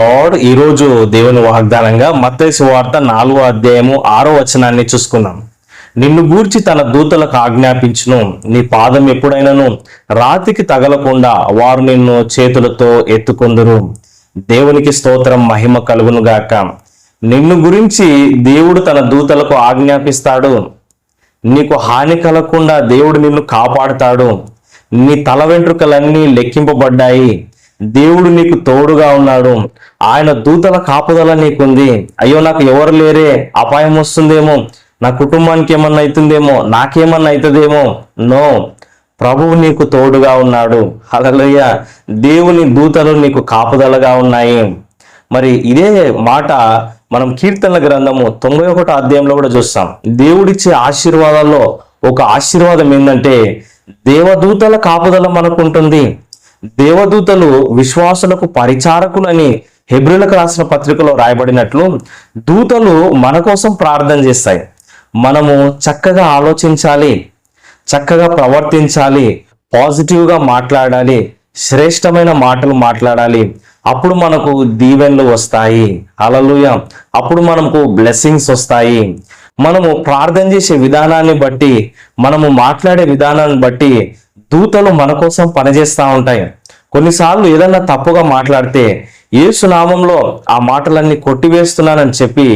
Lord ఈరోజు దేవుని వాగ్దానంగా మత్తయి వార్త నాలుగో అధ్యాయము ఆరో వచనాన్ని చూసుకున్నాం నిన్ను గూర్చి తన దూతలకు ఆజ్ఞాపించును. నీ పాదం ఎప్పుడైనాను? రాతికి తగలకుండా వారు నిన్ను చేతులతో ఎత్తుకొందురు. దేవునికి స్తోత్రం మహిమ కలుగును గాక. నిన్ను గురించి దేవుడు తన దూతలకు ఆజ్ఞాపిస్తాడు. నీకు హాని కలగకుండా దేవుడు నిన్ను కాపాడుతాడు. నీ తల వెంట్రుకలన్నీ లెక్కింపబడ్డాయి. దేవుడు నీకు తోడుగా ఉన్నాడు. ఆయన దూతల కాపుదల నీకుంది. అయ్యో నాకు ఎవరు లేరే? అపాయం వస్తుందేమో? నా కుటుంబానికి ఏమన్నా అవుతుందేమో? నాకేమన్నా అవుతుందేమో? నో. ప్రభువు నీకు తోడుగా ఉన్నాడు. అలలయ్య దేవుని దూతలు నీకు కాపుదలగా ఉన్నాయి. మరి ఇదే మాట మనం కీర్తనల గ్రంథము తొంభై ఒకటో అధ్యాయంలో కూడా చూస్తాం. దేవుడిచ్చే ఆశీర్వాదాల్లో ఒక ఆశీర్వాదం ఏంటంటే దేవదూతల కాపుదల మనకుంటుంది. దేవదూతలు విశ్వాసులకు పరిచారకులని హెబ్రిలకు రాసిన పత్రికలో రాయబడినట్లు దూతలు మన కోసం ప్రార్థన చేస్తాయి. మనము చక్కగా ఆలోచించాలి చక్కగా ప్రవర్తించాలి పాజిటివ్గా మాట్లాడాలి శ్రేష్టమైన మాటలు మాట్లాడాలి. అప్పుడు మనకు దీవెనలు వస్తాయి. అలలుయ అప్పుడు మనకు బ్లెస్సింగ్స్ వస్తాయి. మనము ప్రార్థన చేసే విధానాన్ని బట్టి మనము మాట్లాడే విధానాన్ని బట్టి దూతలు మన కోసం పనిచేస్తూ ఉంటాయి. కొన్నిసార్లు ఏదన్నా తప్పుగా మాట్లాడితే యేసు నామంలో ఆ మాటలన్నీ కొట్టివేస్తున్నానని చెప్పి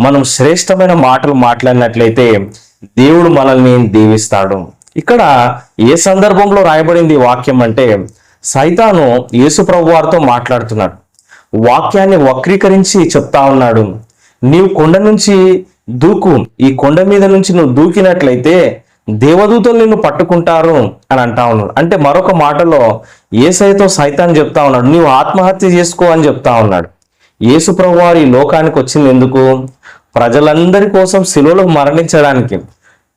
మనం శ్రేష్టమైన మాటలు మాట్లాడినట్లయితే దేవుడు మనల్ని దీవిస్తాడు. ఇక్కడ ఏ సందర్భంలో రాయబడింది వాక్యం అంటే సైతాను యేసు ప్రభు వారితో మాట్లాడుతున్నాడు. వాక్యాన్ని వక్రీకరించి చెప్తా ఉన్నాడు. నీవు కొండ నుంచి దూకు ఈ కొండ మీద నుంచి నువ్వు దూకినట్లయితే దేవదూతలు నిన్ను పట్టుకుంటారు అని అంటా ఉన్నాడు. అంటే మరొక మాటలో ఏసైతో సైతాన్ని చెప్తా ఉన్నాడు నీవు ఆత్మహత్య చేసుకో అని చెప్తా ఉన్నాడు. యేసు ప్రభువారు ఈ లోకానికి వచ్చింది ఎందుకు? ప్రజలందరి కోసం శిలువలో మరణించడానికి.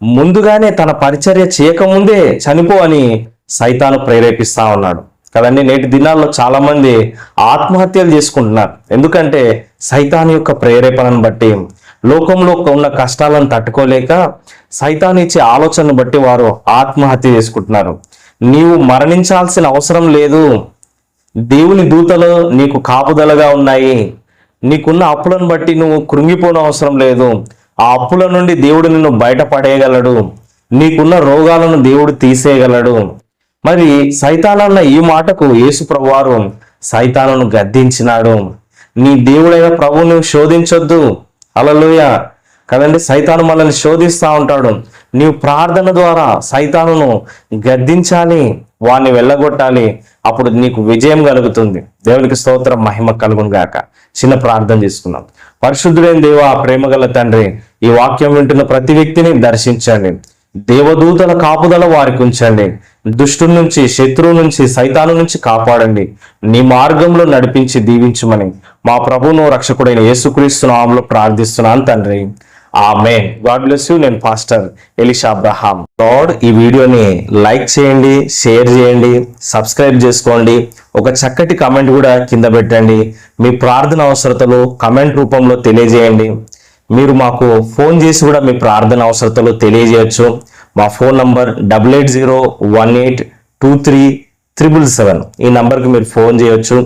ముందుగానే తన పరిచర్య చేయకముందే చనిపో అని సైతాను ప్రేరేపిస్తా ఉన్నాడు. కదండి నేటి దినాల్లో చాలా మంది ఆత్మహత్యలు చేసుకుంటున్నారు. ఎందుకంటే సైతాన్ యొక్క ప్రేరేపణను బట్టి లోకంలో ఉన్న కష్టాలను తట్టుకోలేక సైతానిచ్చే ఆలోచనను బట్టి వారు ఆత్మహత్య చేసుకుంటున్నారు. నీవు మరణించాల్సిన అవసరం లేదు. దేవుని దూతలు నీకు కాపుదలగా ఉన్నాయి. నీకున్న అప్పులను బట్టి నువ్వు కృంగిపోన అవసరం లేదు. ఆ అప్పుల నుండి దేవుడు నిన్ను బయటపడేయగలడు. నీకున్న రోగాలను దేవుడు తీసేయగలడు. మరి సైతానన్న ఈ మాటకు యేసు ప్రభువారు సైతాలను గద్దించినాడు. నీ దేవుడైన ప్రభువుని శోధించొద్దు. అలలోయ కదండి సైతాను మనల్ని శోధిస్తూ ఉంటాడు. నీవు ప్రార్థన ద్వారా సైతానును గద్దించాలి వాణ్ణి వెళ్ళగొట్టాలి. అప్పుడు నీకు విజయం కలుగుతుంది. దేవునికి స్తోత్రం మహిమ కలుగును గాక. చిన్న ప్రార్థన చేసుకున్నాం పరిశుద్ధుడైన దేవ ప్రేమగల తండ్రి ఈ వాక్యం వింటున్న ప్రతి వ్యక్తిని దర్శించండి. దేవదూతల కాపుదల వారికి ఉంచండి. దుష్టు నుంచి శత్రువు నుంచి సైతాను నుంచి కాపాడండి. నీ మార్గంలో నడిపించి దీవించమని మా ప్రభువును రక్షకుడైన యేసుక్రీస్తు నామంలో ప్రార్థిస్తున్నాను తండ్రి. ఆమె గాడ్ బ్లెస్ యూ. నేను పాస్టర్ ఎలిషా అబ్రహాం. గాడ్ ఈ వీడియోని లైక్ చేయండి షేర్ చేయండి సబ్స్క్రైబ్ చేసుకోండి. ఒక చక్కటి కమెంట్ కూడా కింద పెట్టండి. మీ ప్రార్థన అవసరతలు కమెంట్ రూపంలో తెలియజేయండి. మీరు మాకు ఫోన్ చేసి కూడా మీ ప్రార్థన అవసరతలు తెలియజేయచ్చు. మా phone number double eight zero one eight two three triple seven. ఈ నంబర్కి మీరు ఫోన్ చేయొచ్చు.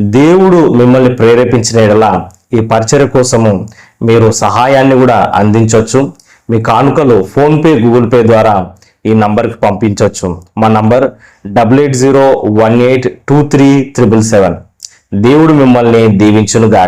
దేవుడు మిమ్మల్ని ప్రేరేపించిన ఎడలా ఈ పరిచయ కోసము మీరు సహాయాన్ని కూడా అందించవచ్చు మీ కానుకలు ఫోన్పే గూగుల్ పే ద్వారా ఈ నంబర్కి పంపించవచ్చు మా number double eight zero one eight two three triple seven. దేవుడు మిమ్మల్ని దీవించునుగాక.